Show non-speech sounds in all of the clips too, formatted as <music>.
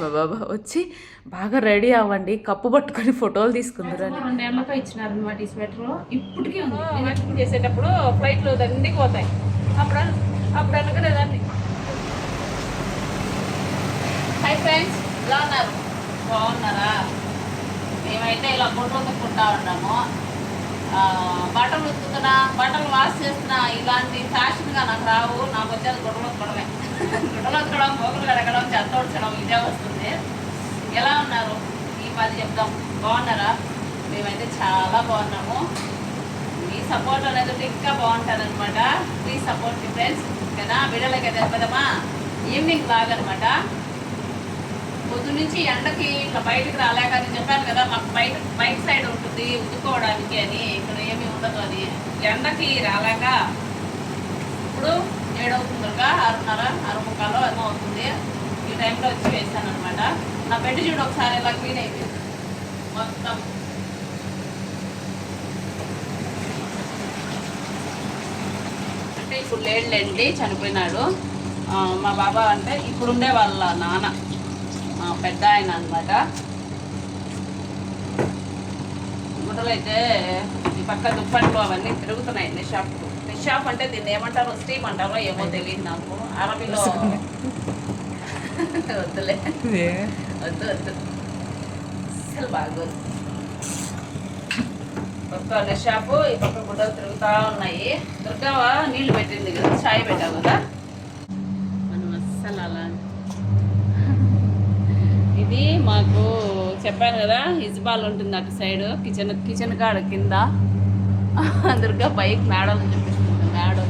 మా బాబా వచ్చి బాగా రెడీ అవ్వండి కప్పు పట్టుకొని ఫోటోలు తీసుకుందరు అని. రెండేళ్ళతో ఇచ్చినారు అనమాట ఈ స్వెటర్. ఇప్పటికీ ఉంది. చేసేటప్పుడు ఫ్లైట్లు దండికి పోతాయి. అప్పుడు అప్పుడు అనుకునేదాన్ని హాయ్ ఫ్రెండ్స్ ఎలా ఉన్నారు? బాగున్నారా? మేమైతే ఇలా గుడ్లు ఉతుక్కుంటా ఉన్నాము. బట్టలు ఉతుకుతున్నా బట్టలు వాష్ చేస్తున్నా ఇలాంటి ఫ్యాషన్గా నాకు రావు. నాకు వచ్చేది గుడ్డలు ఉతకడమే గుడ్డలు ఉతకడం పోగులు కడగడం చెత్త ఉడచడం ఇదే వస్తుంది. ఎలా ఉన్నారు? ఈ పది చెప్దాం. బాగున్నారా? మేమైతే చాలా బాగున్నాము. మీ సపోర్ట్ అనేది ఇంకా బాగుంటుంది అనమాట ప్లీజ్ సపోర్ట్ ఫ్రెండ్స్ కదా వీడియోలోకి అయితే వెళ్ళిపోదామా ఈవినింగ్ లాగ్ అనమాట పొద్దు నుంచి ఎండకి ఇట్లా బయటకు రాలేక అని చెప్పాను కదా మాకు బయట బయట సైడ్ ఉంటుంది ఉతుక్కోవడానికి అని ఇక్కడ ఏమీ ఉండదు అని. ఎండకి రాలేక ఇప్పుడు ఏడవుతుందిగా ఆరున్నర ఆరు ముక్కాలో ఏమో అవుతుంది. ఈ టైంలో వచ్చి వేసాను అనమాట నా బెడ్ చూడు ఒకసారి ఇలా క్లీన్ అయిపోయింది మొత్తం. అంటే ఇప్పుడు లేడులేండి చనిపోయినాడు. మా బాబా అంటే ఇప్పుడుండే వాళ్ళ నాన్న. పెద్ద ఆయన అనమాట గుడ్డలు అయితే ఈ పక్క దుప్పట్లు అవన్నీ తిరుగుతున్నాయి నిషాప్ నిషాప్ అంటే దీన్ని ఏమంటారో స్టీమ్ అంటారో ఏమో తెలియదు నాకు. అరబీలో వద్దులే. వద్దు వద్దు. అసలు బాగోదు. పక్క నిషాపు ఈ పక్క గుడ్డలు తిరుగుతా ఉన్నాయి. దుర్గావా నీళ్ళు పెట్టింది కదా చాయ్ పెట్టావు కదా మనం అస్సలు అలా ఇది మాకు చెప్పాను కదా ఇజ్బాల్ ఉంటుంది అటు సైడ్ కిచెన్ కిచెన్ కాడ కింద. దుర్గా బైక్ మేడలు చూపిస్తుంది మేడం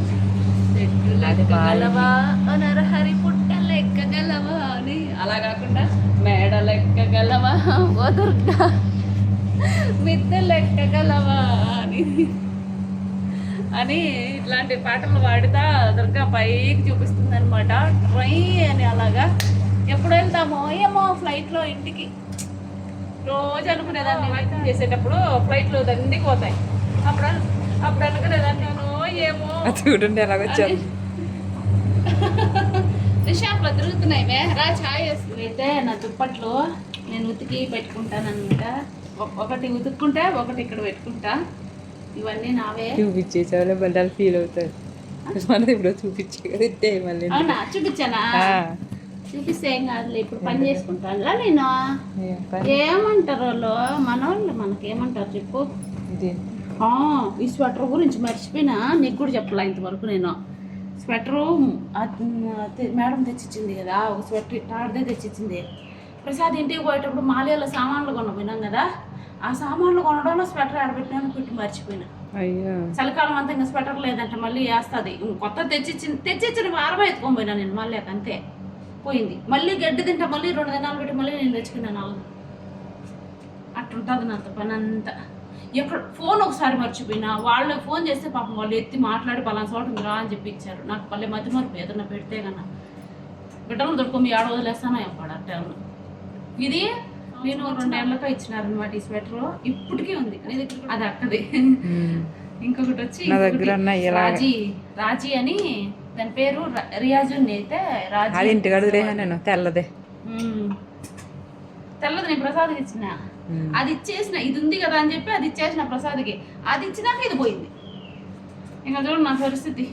నరహరి పుట్టలు ఎక్కగలవా అని. అలా కాకుండా మేడలు ఎక్కగలవా ఓ దుర్గా మిద్దెలు ఎక్కగలవా అని. అని ఇట్లాంటి పాటలు పాడుతా దుర్గా పైకి చూపిస్తుంది అనమాట ట్రై అని అలాగా. ఎప్పుడు వెళ్తామో ఏమో ఫ్లైట్లో ఇంటికి. రోజు అనుకునేదాన్ని వెయిటింగ్ చేసేటప్పుడు ఫ్లైట్లు దండికి పోతాయి అప్పుడు అప్పుడు అనుకునేదాన్ని నేను ఏమో చూడండి ఎలాగొచ్చారు <laughs> షాప్లో తిరుగుతున్నాయి రా ఛాయ్ వేస్తుంది అయితే నా దుప్పట్లు నేను ఉతికి పెట్టుకుంటాను అనమాట ఒకటి ఉతుక్కుంటే ఒకటి ఇక్కడ పెట్టుకుంటా. ఇవన్నీ నావే. చూపించేసేవాళ్ళే బండాలు ఫీల్ అవుతారు. మనది ఇప్పుడు చూపించే కదా మళ్ళీ. అవునా? చూపించానా? చూపిస్తే ఏం కాదులే ఇప్పుడు పని చేసుకుంటానులా నేను? ఏమంటారు వాళ్ళు మనోళ్ళు మనకేమంటారు చెప్పు. ఈ స్వెటర్ గురించి మర్చిపోయినా నీకు కూడా చెప్పాల ఇంతవరకు నేను. స్వెటరు మేడం తెచ్చిచ్చింది కదా ఒక స్వెటర్ ఇట్టాడితే తెచ్చిచ్చింది. ప్రసాద్ ఇంటికి పోయేటప్పుడు మాలియాలో సామాన్లు కొన పోయినాం కదా ఆ సామాన్లు కొనడంలో స్వెటర్ ఆడబెట్టినాను పెట్టి మర్చిపోయినా. చలికాలం అంతా ఇంకా స్వెటర్ లేదంటే మళ్ళీ వేస్తుంది కొత్త తెచ్చిచ్చింది తెచ్చిచ్చిన వారం ఎత్తుకొని పోయినా నేను మళ్ళీ అంతే పోయింది. మళ్ళీ గడ్డి తింటా మళ్ళీ రెండు దినాలు పెట్టి మళ్ళీ నేను తెచ్చుకున్నాను నాలుగు అట్టుంటుంది నాతో పని అంతా ఎక్కడ ఫోన్ ఒకసారి మర్చిపోయినా వాళ్ళు ఫోన్ చేస్తే పాపం వాళ్ళు ఎత్తి మాట్లాడి పలానా చోట ఉందిరా అని చెప్పి ఇచ్చారు నాకు మళ్ళీ మధ్య మరపు ఏదన్నా పెడితే కన్నా బిడ్డలు దొరుకు మీ ఆడ వదిలేస్తానో ఎప్పుడు అట్టాను ఇది నేను రెండేళ్ళతో ఇచ్చినారనమాట ఈ స్వెటర్. ఇప్పటికీ ఉంది. అది అక్కది. ఇంకొకటి వచ్చి. రాజీ రాజీ అని దాని పేరు రియాజు అయితే రాజీ. అది ఇంటికాడ రేహా నేను తెల్లదే. తెల్లది నేను ప్రసాద్కి ఇచ్చిన. అది ఇచ్చేసిన ఇది ఉంది కదా అని చెప్పి అది ఇచ్చేసిన ప్రసాద్కి. అది ఇచ్చినాక ఇది పోయింది. ఇంకా చూడు నా పరిస్థితి.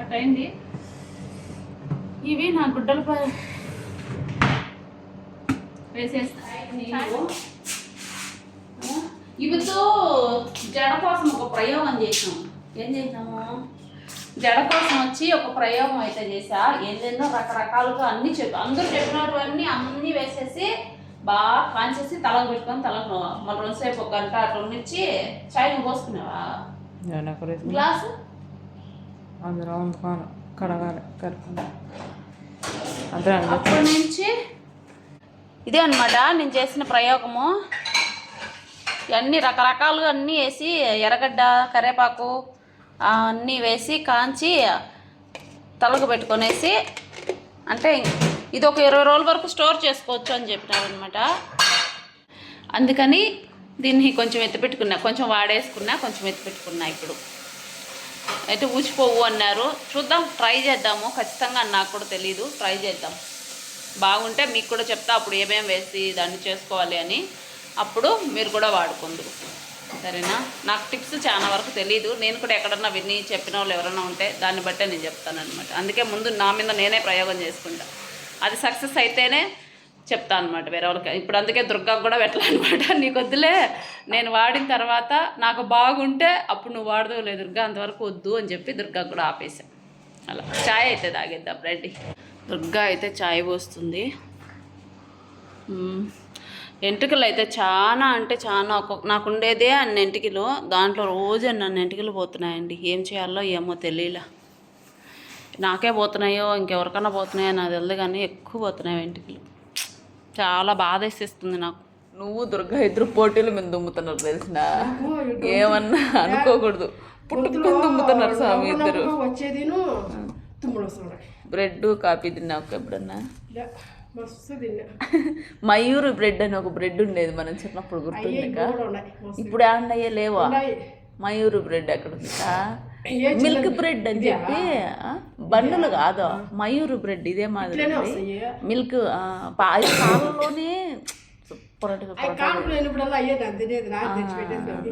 అటైంది ఇవి నా గుడ్డలపై వేసేస్తా. నీవు. ఆ, ఇవితో జడ కోసం ఒక ప్రయోగం చేసాం ఏం చేసినాము? జడ కోసం వచ్చి ఒక ప్రయోగం అయితే చేసా ఏందేందో రకరకాలుగా అన్ని చెప్పి. అందరూ చెప్పినటువన్నీ అన్నీ వేసేసి బాగా కాంచేసి తలకు పెట్టుకొని తలకు మళ్ళీ రెండుసేపు ఒక గంట అట్లా ఉండిచ్చి చాయ్ నువ్వు పోసుకున్నావా? గ్లాసు? వండుకోను కడగాలి. అప్పటి నుంచి ఇదే అనమాట నేను చేసిన ప్రయోగము. అన్ని రకరకాలుగా అన్నీ వేసి ఎర్రగడ్డ కరివేపాకు ఆ, అన్నీ వేసి కాంచి తలకు పెట్టుకొనేసి అంటే ఇది ఒక ఇరవై రోజుల వరకు స్టోర్ చేసుకోవచ్చు అని చెప్పినారనమాట అందుకని దీన్ని కొంచెం ఎత్తిపెట్టుకున్నా కొంచెం వాడేసుకున్నా కొంచెం ఎత్తిపెట్టుకున్నా ఇప్పుడు. అయితే ఊచిపోవు అన్నారు. చూద్దాం ట్రై చేద్దాము. ఖచ్చితంగా నాకు కూడా తెలియదు ట్రై చేద్దాం. బాగుంటే మీకు కూడా చెప్తా అప్పుడు ఏమేమి వేసి దాన్ని చేసుకోవాలి అని. అప్పుడు మీరు కూడా వాడుకుందరు. సరేనా? నాకు టిప్స్ చాలా వరకు తెలియదు నేను కూడా ఎక్కడన్నా విని చెప్పిన వాళ్ళు ఎవరైనా ఉంటే దాన్ని బట్టే నేను చెప్తానమాట అందుకే ముందు నా మీద నేనే ప్రయోగం చేసుకుంటా. అది సక్సెస్ అయితేనే చెప్తా అనమాట వేరే వాళ్ళకి. ఇప్పుడు అందుకే దుర్గా కూడా పెట్టాలన్నమాట. <laughs> నీకు వద్దులే నేను వాడిన తర్వాత నాకు బాగుంటే అప్పుడు నువ్వు వాడదు లేదు దుర్గా అంతవరకు వద్దు అని చెప్పి దుర్గా కూడా ఆపేసాను అలా. ఛాయ్ అయితే తాగేద్దాం రెడ్డి దుర్గా అయితే చాయ్ పోస్తుంది. మ్మ్. ఎంటుకలు అయితే చాలా అంటే చాలా ఒక్కొక్క నాకు ఉండేదే అన్ని ఎంటికలు దాంట్లో రోజు నన్ను ఎంటికలు పోతున్నాయండి. ఏం చేయాలో ఏమో తెలియలే. నాకే పోతున్నాయో ఇంకెవరికన్నా పోతున్నాయో నాకు తెలియదు కానీ ఎక్కువ పోతున్నాయి వెంట్రుకలు చాలా బాధ వేసేస్తుంది నాకు. నువ్వు దుర్గా ఇద్దరు పోటీలు మీద దుమ్ముతున్నారు తెలిసిన? ఏమన్నా అనుకోకూడదు. పుట్టుకుని దుమ్ముతున్నారు స్వామి ఇద్దరు. బ్రెడ్ కాఫీ తిన్నావు ఎప్పుడన్నా? మయూరు బ్రెడ్ అని ఒక బ్రెడ్ ఉండేది మనం చిన్నప్పుడు గుర్తుంది ఇప్పుడు ఏమన్నాయే లేవా. మయూరు బ్రెడ్ ఏ మిల్క్ బ్రెడ్? అని చెప్పి బన్నులు కాదు? మయూరు బ్రెడ్ ఇదే మాదిరి మిల్క్ పాలలోనే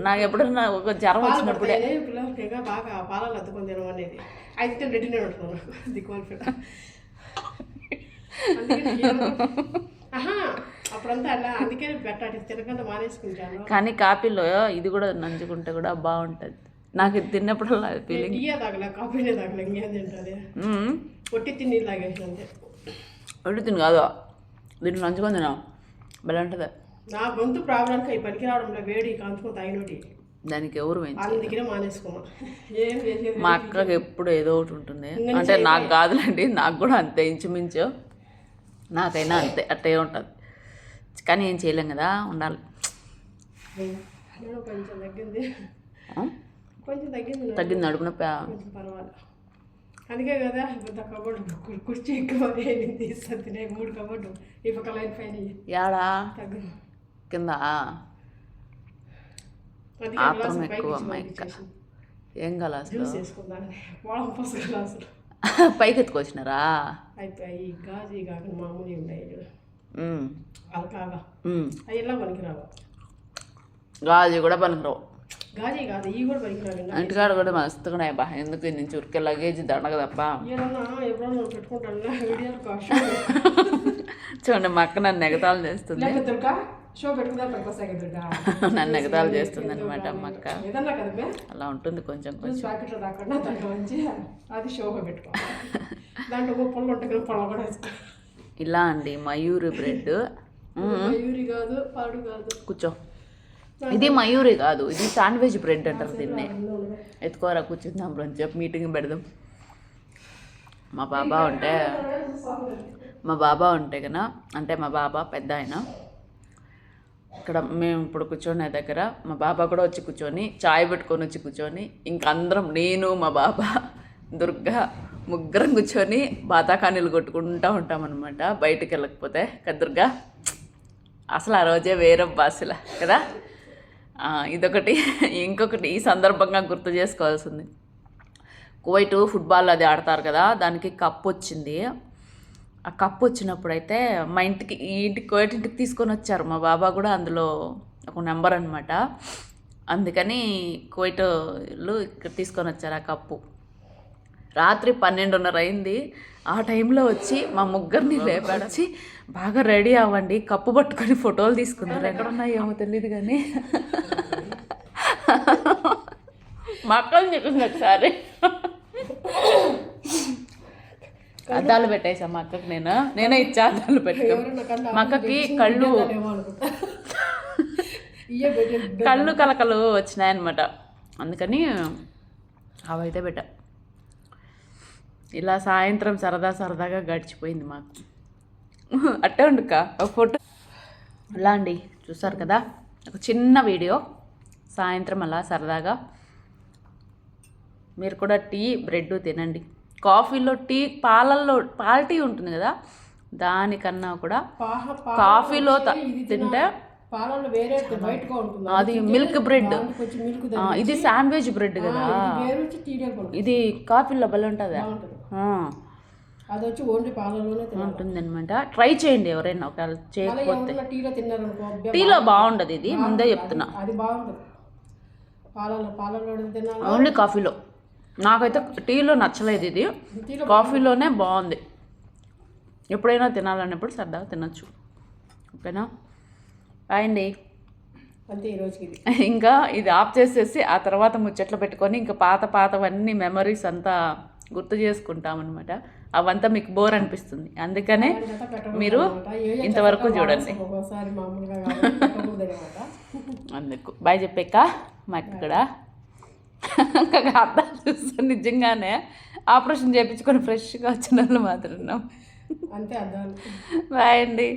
నాకు ఎప్పుడన్నా ఒక జ్వరం వచ్చినప్పుడే. పిల్లలకి బాగా పాలలో అద్దుకొని తినమనేది. అయితే ఉంటున్నాను నాకు దిక్కుమాలి పెట్ట అందుకే ఏమో- ఆహా అప్పుడంతా అలా అందుకే పెట్టాలి తినకుండా మానేసుకుంటాను. కానీ కాఫీలో ఇది కూడా నంచుకుంటే కూడా బాగుంటుంది. నాకు ఇది తిన్నప్పుడల్లా ఫీలింగ్ టీయే తాగలే కాఫీనే తాగలే ఇంకేం తింటుంది పొట్టి తిని కాదు. దీన్ని నంచుకొని తినా భలే ఉంటుంది. నా గొంతు ప్రాబ్లంకి ఈ పనికి రావడంలో వేడి కాంచుకొని తాగినోటి దానికి ఎవరు అందుకనే మానేసుకున్నా ఏం చేసేది? మా అక్కకి ఎప్పుడు ఏదో ఒకటి ఉంటుంది. అంటే నాకు కాదులేండి నాకు కూడా అంతే ఇంచుమించు. నాకైనా అంతే అట్టే ఉంటుంది. కానీ ఏం చేయలేం కదా ఉండాలి. కొంచెం తగ్గింది తగ్గింది నడుపు నొప్పి అందుకే కదా పెద్ద కబోర్డు కుర్చీ ఎక్కువ మూడు కబోర్డు ఈ పక్క లైన్ పైన యాడా? కింద? ఆత్రం ఎక్కువ ఇచ్చి అమ్మ పైకి ఇంకా. ఏం కలాసు పైకి ఎత్తుకొచ్చినారా అయిపోయి గాజు కాకుండా మామూలు ఉన్నాయి చూడు. ఉమ్, అలకాగా ఉమ్. అవి ఎలా పనికిరావు? గాజు కూడా పనికిరావు. గాజీ కాదు ఇవి కూడా పనికిరావు ఇంటికాడ కూడా మస్తుగా ఉన్నాయి బా ఎందుకు నుంచి ఉరికే లగేజ్ దండగ తప్ప? ఎప్పుడన్నా పెట్టుకుంటాను <laughs> చూడండి మా అక్క నన్ను ఎగతాళం చేస్తుంది. షో <laughs> నన్ను ఎగతాళం చేస్తుంది అనమాట అమ్మ అక్క ఏదన్నా కదా మే అలా ఉంటుంది కొంచెం కొంచెం. ప్యాకెట్లో రాకుండా దాంట్లో ఉంచి అది షోగా పెట్టుకో. <laughs> దాంట్లో కదా పళ్ళు కూడా వేసుకో. ఇలా అండి మయూరి బ్రెడ్. మయూరి కాదు పాడు కాదు. కూర్చో. ఇది మయూరి కాదు ఇది శాండ్విచ్ బ్రెడ్ అంటారు దీన్ని. ఎత్తుకోరా కూర్చుందాం అని చెప్పి మీటింగ్ పెడదాం. మా బాబా ఉంటే మా బాబా ఉంటే కదా అంటే మా బాబా పెద్ద ఆయన. ఇక్కడ మేము ఇప్పుడు కూర్చొని దగ్గర మా బాబా కూడా వచ్చి కూర్చొని చాయ్ పెట్టుకొని వచ్చి కూర్చొని ఇంక అందరం నేను మా బాబా దుర్గా ముగ్గురం కూర్చొని బాతాకానీలు కొట్టుకుంటూ ఉంటామన్నమాట బయటికి వెళ్ళకపోతే. కదా దుర్గా? అసలు ఆ రోజే వేరే భాషల కదా? ఇదొకటి. ఇంకొకటి ఈ సందర్భంగా గుర్తు చేసుకోవాల్సింది. కువైట్ ఫుట్బాల్ అది ఆడతారు కదా దానికి కప్ వచ్చింది. ఆ కప్ వచ్చినప్పుడైతే మా ఇంటికి ఈ ఇంటికి కువైట్ ఇంటికి తీసుకొని వచ్చారు. మా బాబా కూడా అందులో ఒక నెంబర్ అనమాట అందుకని కువైట్లో ఇక్కడ తీసుకొని వచ్చారు ఆ కప్పు. రాత్రి పన్నెండున్నర అయింది. ఆ టైంలో వచ్చి మా ముగ్గురిని లేపాడు వచ్చి బాగా రెడీ అవ్వండి. కప్పు పట్టుకొని ఫోటోలు తీసుకున్నారు ఎక్కడున్నాయో ఏమో తెలియదు కానీ. మా అక్కని చెప్పింది ఒకసారి. అద్దాలు పెట్టేసా మా అక్కకి నేను. నేనే ఇచ్చా అద్దాలు పెట్టుకో మా అక్కకి కళ్ళు పెట్టి కళ్ళు కలకలు వచ్చినాయన్నమాట. అందుకని అవైతే పెట్టా. ఇలా సాయంత్రం సరదా సరదాగా గడిచిపోయింది మాకు. అట్టే ఉండుక ఒక ఫోటో. అలా అండి చూసారు కదా? ఒక చిన్న వీడియో. సాయంత్రం అలా సరదాగా. మీరు కూడా టీ బ్రెడ్ తినండి. కాఫీలో టీ పాలల్లో పాల టీ ఉంటుంది కదా దానికన్నా కూడా కాఫీలో తింటే అది మిల్క్ బ్రెడ్ ఇది శాండ్విచ్ బ్రెడ్ కదా. ఇది కాఫీలో భలే ఉంటుందా. అది వచ్చి ఓన్లీ పాలలోనే తినాలి. ఉంటుందన్నమాట. ట్రై చేయండి ఎవరైనా ఒకవేళ చేయకపోతే. టీలో తిన్నారనుకో అబ్బే టీలో బాగుండదు ఇది ముందే చెప్తున్నా. అది బాగుంటుంది. పాలలో పాలలో తినాలి. ఓన్లీ కాఫీలో నాకైతే టీలో నచ్చలేదు ఇది. కాఫీలోనే బాగుంది. ఎప్పుడైనా తినాలన్నప్పుడు సరదాగా తినచ్చు. ఓకేనా? అండి అంతే ఇంకా ఇది ఆఫ్ చేసేసి ఆ తర్వాత ముచ్చట్లు పెట్టుకొని ఇంకా పాత పాతవన్నీ మెమరీస్ అంతా గుర్తు చేసుకుంటాం అనమాట అవంతా మీకు బోర్ అనిపిస్తుంది. అందుకనే మీరు ఇంతవరకు చూడండి. అందుకు. బాయ్ చెప్పాక మా ఇక్కడ <laughs> ఇంకా అర్థం చూస్తే నిజంగానే. ఆపరేషన్ చేయించుకొని ఫ్రెష్గా వచ్చిన వాళ్ళు మాత్రం. అంతే అర్థాలు బాయ్ అండి.